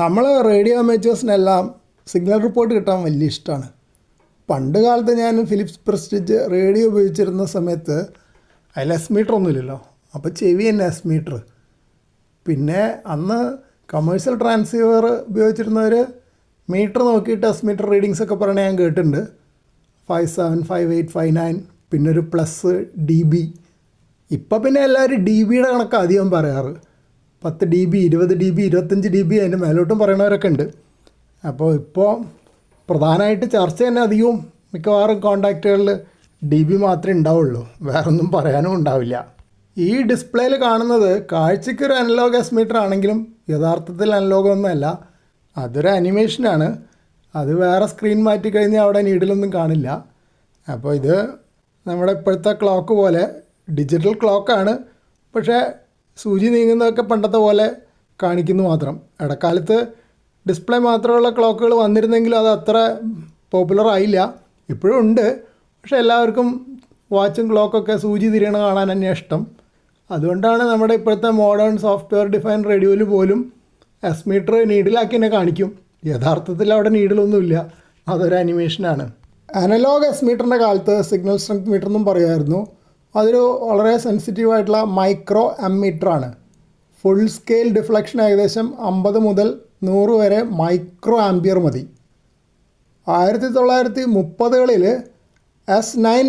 നമ്മൾ radio അമേച്ചേഴ്സിനെല്ലാം signal report കിട്ടാൻ വലിയ ഇഷ്ടമാണ് പണ്ട് കാലത്ത് ഞാൻ ഫിലിപ്സ് പ്രസ്റ്റിജ് റേഡിയോ ഉപയോഗിച്ചിരുന്ന സമയത്ത് അതിൽ എസ് മീറ്റർ ഒന്നുമില്ലല്ലോ അപ്പോൾ ചെവി തന്നെ എസ് മീറ്റർ പിന്നെ അന്ന് കമേഴ്ഷ്യൽ ട്രാൻസ്സീവർ ഉപയോഗിച്ചിരുന്നവർ മീറ്റർ നോക്കിയിട്ട് എസ് മീറ്റർ റീഡിങ്സ് ഒക്കെ പറയണ ഞാൻ കേട്ടിട്ടുണ്ട്. Five seven five eight five nine പിന്നെ ഒരു പ്ലസ് ഡി ബി ഇപ്പം പിന്നെ എല്ലാവരും ഡി ബിയുടെ കണക്ക് അധികം പറയാറ്. പത്ത് ഡി ബി ഇരുപത് ഡി ബി ഇരുപത്തഞ്ച് ഡി ബി അതിന്റെ മേലോട്ടും പറയണവരൊക്കെ ഉണ്ട്. അപ്പോൾ ഇപ്പോൾ പ്രധാനമായിട്ട് ചർച്ച തന്നെ അധികവും മിക്കവാറും കോണ്ടാക്റ്റുകളിൽ ഡി ബി മാത്രമേ ഉണ്ടാവുള്ളൂ. വേറെ ഒന്നും പറയാനും ഉണ്ടാവില്ല. ഈ ഡിസ്പ്ലേയിൽ കാണുന്നത് കാഴ്ചയ്ക്ക് ഒരു അനലോഗ് എസ് മീറ്റർ ആണെങ്കിലും യഥാർത്ഥത്തിൽ അനലോഗ് ഒന്നുമല്ല അതൊരു അനിമേഷനാണ് അത് വേറെ സ്ക്രീൻ മാറ്റി കഴിഞ്ഞാൽ അവിടെ നീഡിലൊന്നും കാണില്ല. അപ്പോൾ ഇത് നമ്മുടെ ഇപ്പോഴത്തെ ക്ലോക്ക് പോലെ ഡിജിറ്റൽ ക്ലോക്കാണ് പക്ഷേ സൂചി നീങ്ങുന്നതൊക്കെ പണ്ടത്തെ പോലെ കാണിക്കുന്നു മാത്രം. ഇടക്കാലത്ത് ഡിസ്പ്ലേ മാത്രമുള്ള ക്ലോക്കുകൾ വന്നിരുന്നെങ്കിലും അത് അത്ര പോപ്പുലർ ആയില്ല. ഇപ്പോഴും ഉണ്ട്. പക്ഷേ എല്ലാവർക്കും വാച്ചും ക്ലോക്കൊക്കെ സൂചി തിരിയണ കാണാൻ തന്നെ ഇഷ്ടം. അതുകൊണ്ടാണ് നമ്മുടെ ഇപ്പോഴത്തെ മോഡേൺ സോഫ്റ്റ്വെയർ ഡിഫൈൻ റേഡിയോയിൽ പോലും എസ് മീറ്റർ നീഡിലാക്കി തന്നെ കാണിക്കും. യഥാർത്ഥത്തിൽ അവിടെ നീഡിലൊന്നുമില്ല. അതൊരു അനിമേഷനാണ് അനലോഗ് എസ് മീറ്ററിന്റെ കാലത്ത് സിഗ്നൽ സ്ട്രെങ്ത് മീറ്റർ എന്നും പറയുമായിരുന്നു. അതൊരു വളരെ സെൻസിറ്റീവ് ആയിട്ടുള്ള മൈക്രോ ആണ്. ഫുൾ സ്കെയിൽ ഡിഫ്ലക്ഷൻ ഏകദേശം അമ്പത് മുതൽ നൂറ് വരെ മൈക്രോ ആംബിയർ മതി. ആയിരത്തി തൊള്ളായിരത്തി മുപ്പതുകളിൽ എസ് നയൻ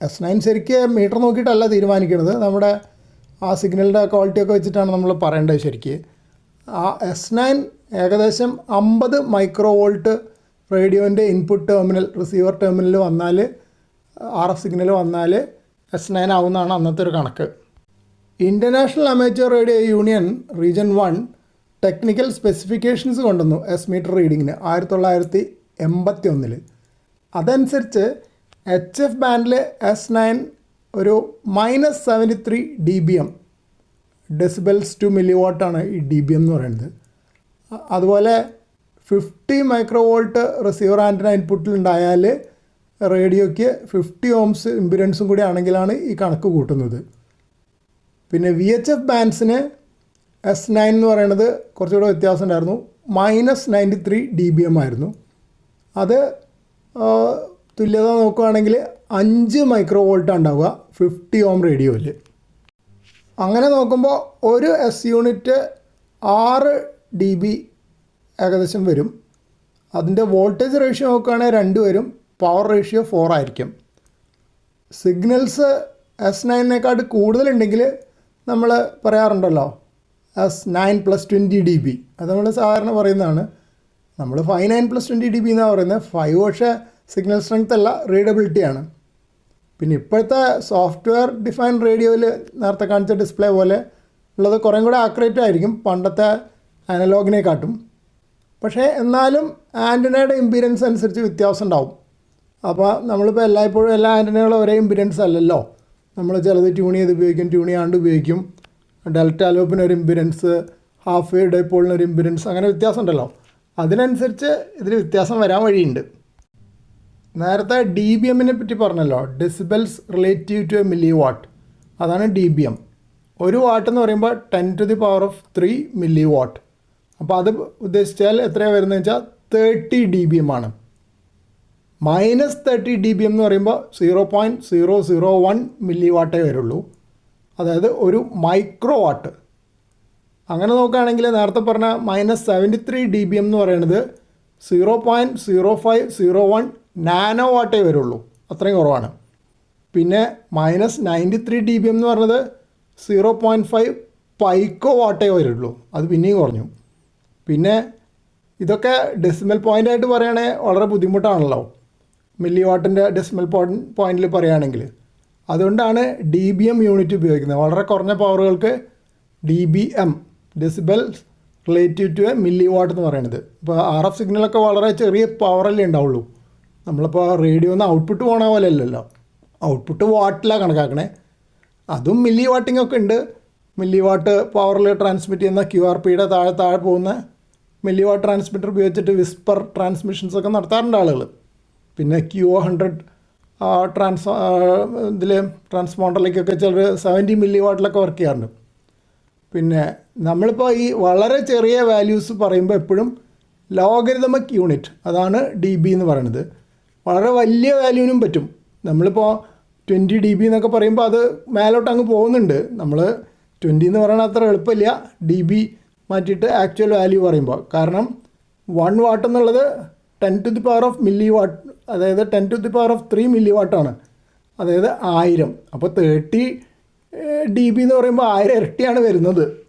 എസ് നയൻ ശരിക്ക് മീറ്റർ നോക്കിയിട്ടല്ല തീരുമാനിക്കുന്നത്. നമ്മുടെ ആ സിഗ്നലിന്റെ ക്വാളിറ്റി ഒക്കെ വെച്ചിട്ടാണ് നമ്മൾ പറയേണ്ടത് ശരിക്ക്. ആ എസ് നയൻ ഏകദേശം അമ്പത് മൈക്രോ വോൾട്ട് റേഡിയോന്റെ ഇൻപുട്ട് ടെർമിനൽ റിസീവർ ടെർമിനൽ വന്നാൽ ആർ എഫ് സിഗ്നൽ വന്നാൽ എസ് നയൻ ആവുന്നതാണ് അന്നത്തെ ഒരു കണക്ക്. International Amateur Radio Union region one technical specifications കൊണ്ടുവന്നു എസ് മീറ്റർ റീഡിങ്ങിന് ആയിരത്തി തൊള്ളായിരത്തി എൺപത്തി ഒന്നിൽ അതനുസരിച്ച് എച്ച് എഫ് ബാൻഡിൽ എസ് നയൻ ഒരു minus seventy three D B M decibels to milli വോട്ടാണ് ഈ ഡി ബി എം എന്ന് പറയുന്നത്. അതുപോലെ fifty micro volt receiver antenna ഇൻപുട്ടിൽ ഉണ്ടായാൽ റേഡിയോയ്ക്ക് ഫിഫ്റ്റി ഓംസ് ഇമ്പിഡൻസും കൂടി ആണെങ്കിലാണ് ഈ കണക്ക് കൂട്ടുന്നത്. പിന്നെ വി എച്ച് എഫ് ബാൻസിന് എസ് നയൻ എന്ന് പറയുന്നത് കുറച്ചുകൂടെ വ്യത്യാസം ഉണ്ടായിരുന്നു minus ninety three D B M ആയിരുന്നു. അത് തുല്യത നോക്കുകയാണെങ്കിൽ അഞ്ച് മൈക്രോ വോൾട്ട് ഉണ്ടാവുക ഫിഫ്റ്റി ഓം റേഡിയോയിൽ അങ്ങനെ നോക്കുമ്പോൾ ഒരു എസ് യൂണിറ്റ് ആറ് ഡി ബി ഏകദേശം വരും. അതിന്റെ വോൾട്ടേജ് റേഷ്യോ നോക്കുകയാണെങ്കിൽ രണ്ട് വരും പവർ റേഷ്യോ ഫോർ ആയിരിക്കും. സിഗ്നൽസ് എസ് നയനേക്കാട്ട് കൂടുതലുണ്ടെങ്കിൽ നമ്മൾ പറയാറുണ്ടല്ലോ S nine plus twenty D B അത് നമ്മൾ സാധാരണ പറയുന്നതാണ്. നമ്മൾ five nine plus twenty D B എന്നാണ് പറയുന്നത്. ഫൈവ് പക്ഷേ സിഗ്നൽ സ്ട്രെങ്ത് അല്ല റീഡബിലിറ്റിയാണ് പിന്നെ ഇപ്പോഴത്തെ സോഫ്റ്റ്വെയർ ഡിഫൈൻ റേഡിയോയിൽ നേരത്തെ കാണിച്ച ഡിസ്പ്ലേ പോലെ ഉള്ളത് കുറേം കൂടെ ആക്യുറേറ്റ് ആയിരിക്കും പണ്ടത്തെ അനലോഗിനെക്കാട്ടും പക്ഷേ എന്നാലും ആന്റനയുടെ ഇമ്പീരിയൻസ് അനുസരിച്ച് വ്യത്യാസം ഉണ്ടാവും. അപ്പോൾ നമ്മളിപ്പോൾ എല്ലായ്പ്പോഴും എല്ലാ ആന്റനകളും ഒരേ ഇമ്പിഡൻസ് അല്ലല്ലോ. നമ്മൾ ചിലത് ട്യൂൺ ചെയ്ത് ഉപയോഗിക്കും ട്യൂൺ ചെയ്യാണ്ട് ഉപയോഗിക്കും. ഡെൽറ്റ ലോപ്പിന് ഒരു ഇമ്പിഡൻസ് ഹാഫ് വേ ഒരു ഇമ്പിഡൻസ് അങ്ങനെ വ്യത്യാസം ഉണ്ടല്ലോ അതിനനുസരിച്ച് ഇതിന് വ്യത്യാസം വരാൻ വഴിയുണ്ട്. നേരത്തെ ഡി ബി എമ്മിനെ പറ്റി പറഞ്ഞല്ലോ. Decibels relative to a milliwatt അതാണ് ഡി ബി എം ഒരു വാട്ട് എന്ന് പറയുമ്പോൾ ten to the power of three milliwatt അപ്പോൾ അത് ഉദ്ദേശിച്ചാൽ എത്രയാണ് വരുന്നത് വെച്ചാൽ തേർട്ടി ഡി ബി എം ആണ്. Minus thirty D B M എന്ന് പറയുമ്പോൾ zero point zero zero one milli വാട്ടേ വരുള്ളൂ. അതായത് ഒരു മൈക്രോ വാട്ട് അങ്ങനെ നോക്കുകയാണെങ്കിൽ നേരത്തെ പറഞ്ഞ minus seventy three D B M എന്ന് പറയുന്നത് zero point zero five zero one nano വാട്ടേ വരുള്ളൂ. അത്രയും കുറവാണ്. പിന്നെ minus ninety three D B M എന്ന് പറഞ്ഞത് സീറോ പോയിന്റ് ഫൈവ് പൈക്കോ വാട്ടേ വരുള്ളൂ. അത് പിന്നെയും കുറഞ്ഞു. പിന്നെ ഇതൊക്കെ ഡെസിമൽ പോയിന്റായിട്ട് പറയുകയാണെങ്കിൽ വളരെ ബുദ്ധിമുട്ടാണല്ലോ. മില്ലി വാട്ടിന്റെ ഡെസിമൽ പോയിന്റിൽ പറയുകയാണെങ്കിൽ. അതുകൊണ്ടാണ് ഡി ബി എം യൂണിറ്റ് ഉപയോഗിക്കുന്നത്. വളരെ കുറഞ്ഞ പവറുകൾക്ക് D B M decibel relative to a milli watt എന്ന് പറയുന്നത്. ഇപ്പോൾ ആർ എഫ് സിഗ്നലൊക്കെ വളരെ ചെറിയ പവറല്ലേ ഉണ്ടാവുള്ളൂ. നമ്മളിപ്പോൾ റേഡിയോന്ന് ഔട്ട്പുട്ട് പോകണ പോലെ അല്ലല്ലോ. ഔട്ട്പുട്ട് വാട്ടിലാണ് കണക്കാക്കണേ. അതും മില്ലി വാട്ടിംഗ് ഒക്കെ ഉണ്ട്. മില്ലി വാട്ട് പവറിൽ ട്രാൻസ്മിറ്റ് ചെയ്യുന്ന ക്യു ആർ പിയുടെ താഴെ താഴെ പോകുന്ന മില്ലി വാട്ട് ട്രാൻസ്മിറ്റർ ഉപയോഗിച്ചിട്ട് വിസ്പർ ട്രാൻസ്മിഷൻസ് ഒക്കെ നടത്താറുണ്ട് ആളുകൾ പിന്നെ ക്യു ഒ ഹൺഡ്രഡ് ട്രാൻസ് ഇതിൽ ട്രാൻസ്പോണ്ടറിലേക്കൊക്കെ ചിലർ സെവന്റി മില്ലി വാട്ടിലൊക്കെ വർക്ക് ചെയ്യാറുണ്ട്. പിന്നെ നമ്മളിപ്പോൾ ഈ വളരെ ചെറിയ വാല്യൂസ് പറയുമ്പോൾ എപ്പോഴും ലോഗരിതമിക് യൂണിറ്റ് അതാണ് ഡി ബി എന്ന് പറയുന്നത് വളരെ വലിയ വാല്യൂവിനും പറ്റും. നമ്മളിപ്പോൾ ട്വന്റി ഡി ബി എന്നൊക്കെ പറയുമ്പോൾ അത് മേലോട്ട് അങ്ങ് പോകുന്നുണ്ട്. നമ്മൾ ട്വന്റി എന്ന് പറയുന്നത് അത്ര എളുപ്പമില്ല. ഡി ബി മാറ്റിയിട്ട് ആക്ച്വൽ വാല്യൂ പറയുമ്പോൾ കാരണം വൺ വാട്ട് എന്നുള്ളത് ten to the power of milliwatt അതായത് ten to the power of three milli വാട്ടാണ് അതായത് ആയിരം. അപ്പോൾ തേർട്ടി ഡി ബി എന്ന് പറയുമ്പോൾ ആയിരം ഇരട്ടിയാണ് വരുന്നത്.